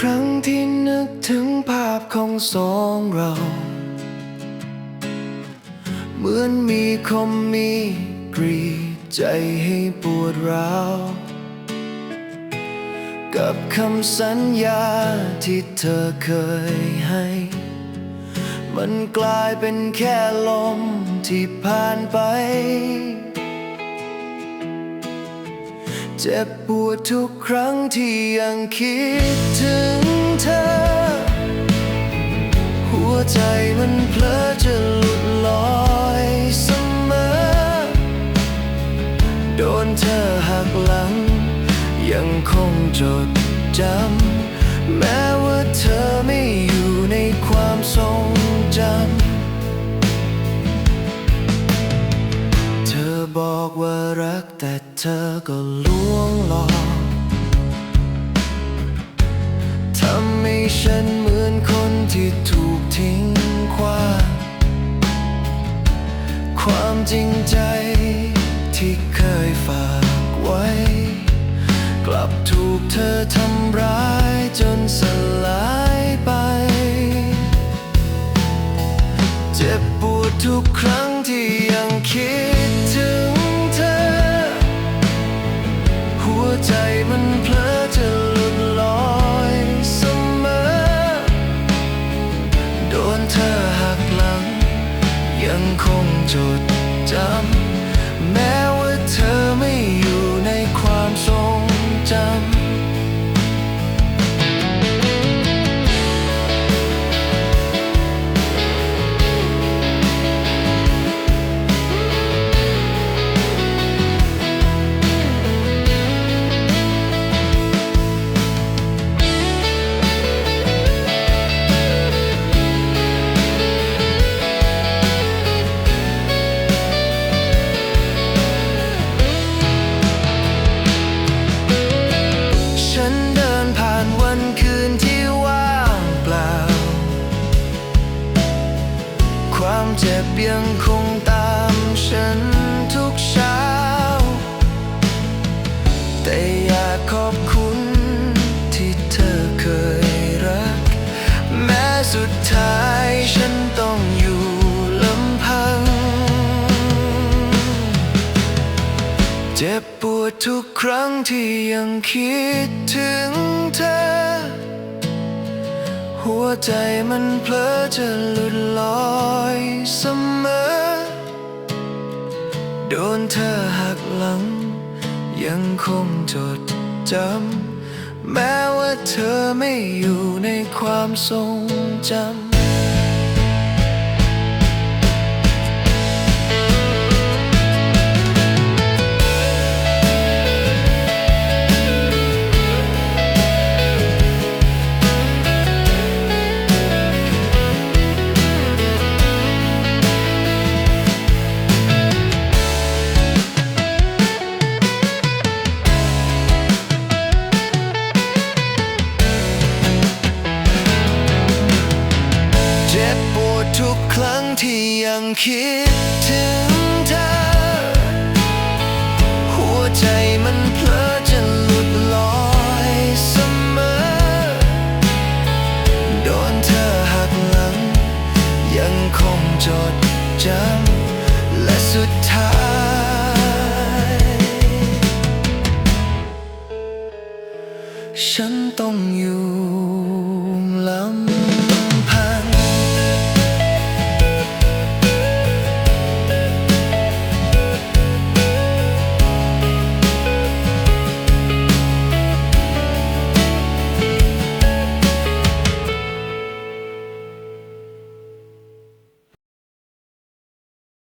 ครั้งที่นึกถึงภาพของสองเรา เหมือนมีคมมีกรีใจให้ปวดร้าว กับคำสัญญาที่เธอเคยให้ มันกลายเป็นแค่ลมที่ผ่านไป เจ็บปวดทุกครั้งที่ยังคิดถึงเธอ หัวใจมันเพลอจะหลุดลอยเสมอ โดนเธอหักหลัง ยังคงจดจำ แม้ว่าเธอไม่อยู่ในความทรง บอกว่ารักแต่เธอก็ลวงหลอกทำให้ฉันเหมือนคนที่ถูกทิ้งขว้าความจริงใจที่เคยฝากไว้ กลับถูกเธอทำร้ายจนสลายไป เจ็บปวดทุกครั้งที่ยังคิด ยังคงตามฉันทุกเช้า แต่อยากขอบคุณที่เธอเคยรัก แม้สุดท้ายฉันต้องอยู่ลำพัง เจ็บปวดทุกครั้งที่ยังคิดถึงเธอ หัวใจมันเพลอจะหลุดลอยเสมอ โดนเธอหักหลัง ยังคงจดจำ แม้ว่าเธอไม่อยู่ในความทรงจำ คิดถึงเธอ หัวใจมันเพลอจะหลุดลอยเสมอ โดนเธอหักหลัง ยังคงจดจำและสุดท้าย ฉันต้องอยู่